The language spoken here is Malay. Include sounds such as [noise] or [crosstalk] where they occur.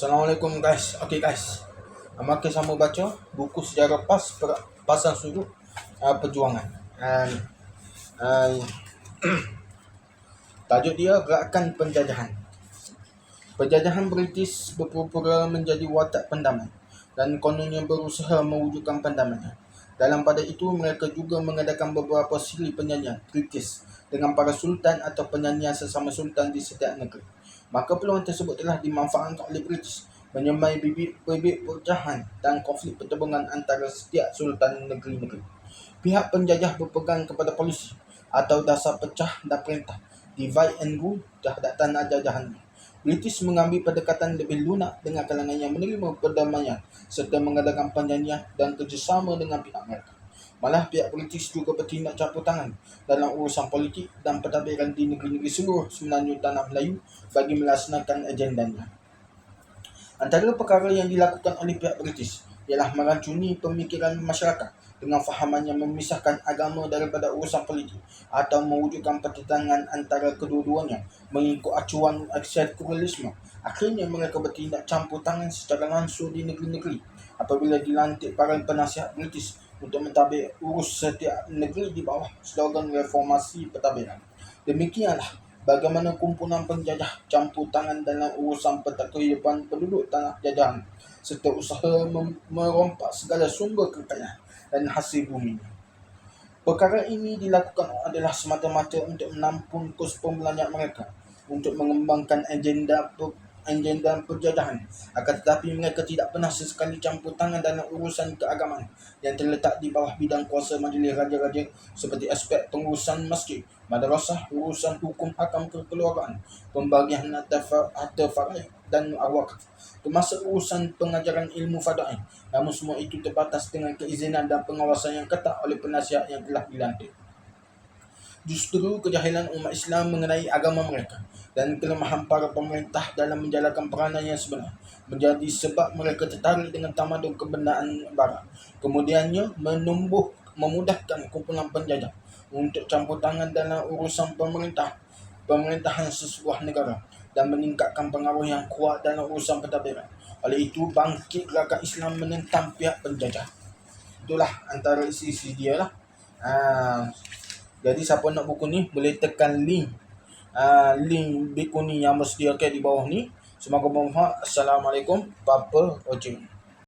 Assalamualaikum guys. Okay guys. Maka sama baca buku sejarah PAS per- pasal sudut uh, perjuangan. And, uh, [clears throat] tajuk dia gerakan penjajahan. Penjajahan British berpura-pura menjadi watak pendamai dan kononnya berusaha mewujudkan pendamaian. Dalam pada itu, mereka juga mengadakan beberapa siri penyanyian British dengan para sultan atau penyanyian sesama sultan di setiap negeri. Maka peluang tersebut telah dimanfaatkan oleh British menyemai bibit-bibit perpecahan dan konflik pertembungan antara setiap sultan negeri-negeri. Pihak penjajah berpegang kepada polisi atau dasar pecah dan perintah divide and rule terhadap tanah jajahannya. British mengambil pendekatan lebih lunak dengan kalangan yang menerima perdamaian serta mengadakan penjanjian dan kerjasama dengan pihak mereka. Malah pihak British juga bertindak campur tangan dalam urusan politik dan pentadbiran di negeri-negeri seluruh semenanjung tanah Melayu bagi melaksanakan agendanya. Antara perkara yang dilakukan oleh pihak British ialah meracuni pemikiran masyarakat dengan fahaman yang memisahkan agama daripada urusan politik atau mewujudkan pertentangan antara kedua-duanya mengikut acuan sekularisme. Akhirnya mereka bertindak campur tangan secara langsung di negeri-negeri apabila dilantik para penasihat British untuk mentadbir urus setiap negeri di bawah slogan reformasi pentadbiran. Demikianlah bagaimana kumpulan penjajah campur tangan dalam urusan peta kehidupan penduduk tanah jajahan serta usaha merompak segala sumber kekayaan dan hasil bumi. Perkara ini dilakukan adalah semata-mata untuk menampung kos pembelanja mereka untuk mengembangkan agenda agenda penjajahan. Akan tetapi mereka tidak pernah sesekali campur tangan dalam urusan keagamaan yang terletak di bawah bidang kuasa majlis raja-raja seperti aspek pengurusan masjid, madrasah, urusan hukum hakam kekeluargaan, pembagian harta faraid dan awak termasuk urusan pengajaran ilmu fadail. Namun semua itu terbatas dengan keizinan dan pengawasan yang ketat oleh penasihat yang telah dilantik. Justru kejahilan umat Islam mengenai agama mereka dan kelemahan para pemerintah dalam menjalankan peranan yang sebenar menjadi sebab mereka tertarik dengan tamadun kebenaran barat. Kemudiannya menumbuh memudahkan kumpulan penjajah untuk campur tangan dalam urusan pemerintah pemerintahan sesebuah negara dan meningkatkan pengaruh yang kuat dalam urusan pentadbiran. Oleh itu, bangkit gerakan Islam menentang pihak penjajah. Itulah antara isi-isi dia lah. Ha, jadi siapa nak buku ni boleh tekan link uh, link buku ni yang mesti okay di bawah ni. Semoga bermanfaat. Assalamualaikum. Papa Ojeng.